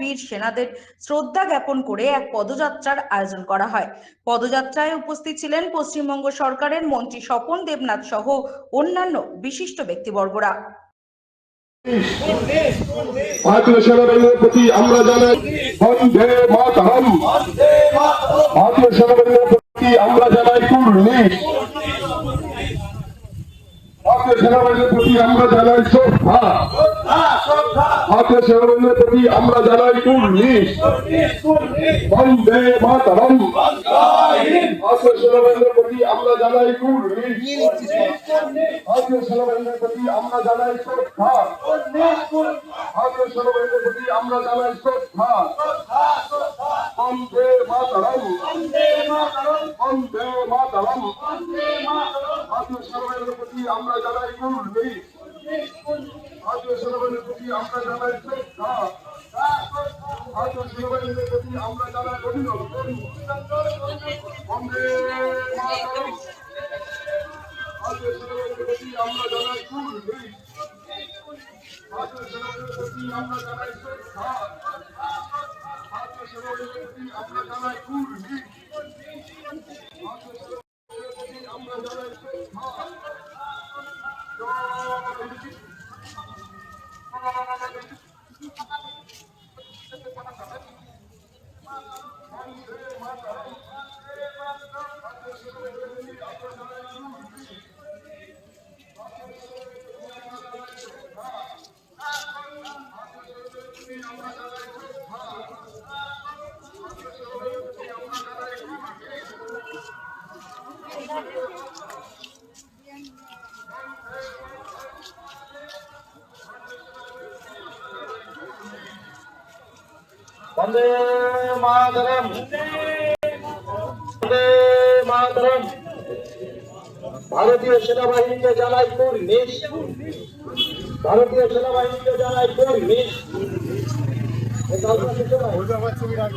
বীর সেনাদের শ্রদ্ধা জ্ঞাপন করে এক পদযাত্রার আয়োজন করা হয়। পদযাত্রায় উপস্থিত ছিলেন পশ্চিমবঙ্গ সরকারের মন্ত্রী স্বপন দেবনাথ সহ অন্যান্য বিশিষ্ট ব্যক্তিবর্গরা। ভারতীয় সেনাবাহিনীর প্রতি আমরা জানাই ভারতীয় সেনাবাহিনীর প্রতি আমরা জানাই ভারতীয় সেনাবাহিনীর প্রতি আমরা জানাই, শ্রদ্ধা। ভারতীয় সেনাবাহিনীর প্রতি আমরা জানাই কুর্নিশ বন্দে মাতরম ভারতীয় সেনাবাহিনীর প্রতি আমরা জানাই কুর্নিশ ভারতীয় সেনাবাহিনীর প্রতি আমরা জানাই শ্রদ্ধা ভারতীয় সেনাবাহিনীর প্রতি আমরা জানাই শ্রদ্ধা বন্দে মাতরম বন্দে মাতরম ভারতীয় সেনাবাহিনীর প্রতি আমরা জানাই কুর্নিশ ভারতীয় সেনাবাহিনীর প্রতি আমরা জানাই শ্রদ্ধা। ভারতীয় সেনাবাহিনীর প্রতি আমরা জানাই অভিনন্দন। বন্দে ভারতীয় সেনাবাহিনীর প্রতি আমরা জানাই কুর্নিশ ভারতীয় সেনাবাহিনীর প্রতি আমরা জানাই শ্রদ্ধা। ভারতীয় জানাই কুর্নিশ বন্দে মাতরম। বন্দে মাতরম। ভারতীয় সেনাবাহিনীকে জানাই কুর্নিশ ভারতীয় সেনাবাহিনীকে জানাই কুর্নিশ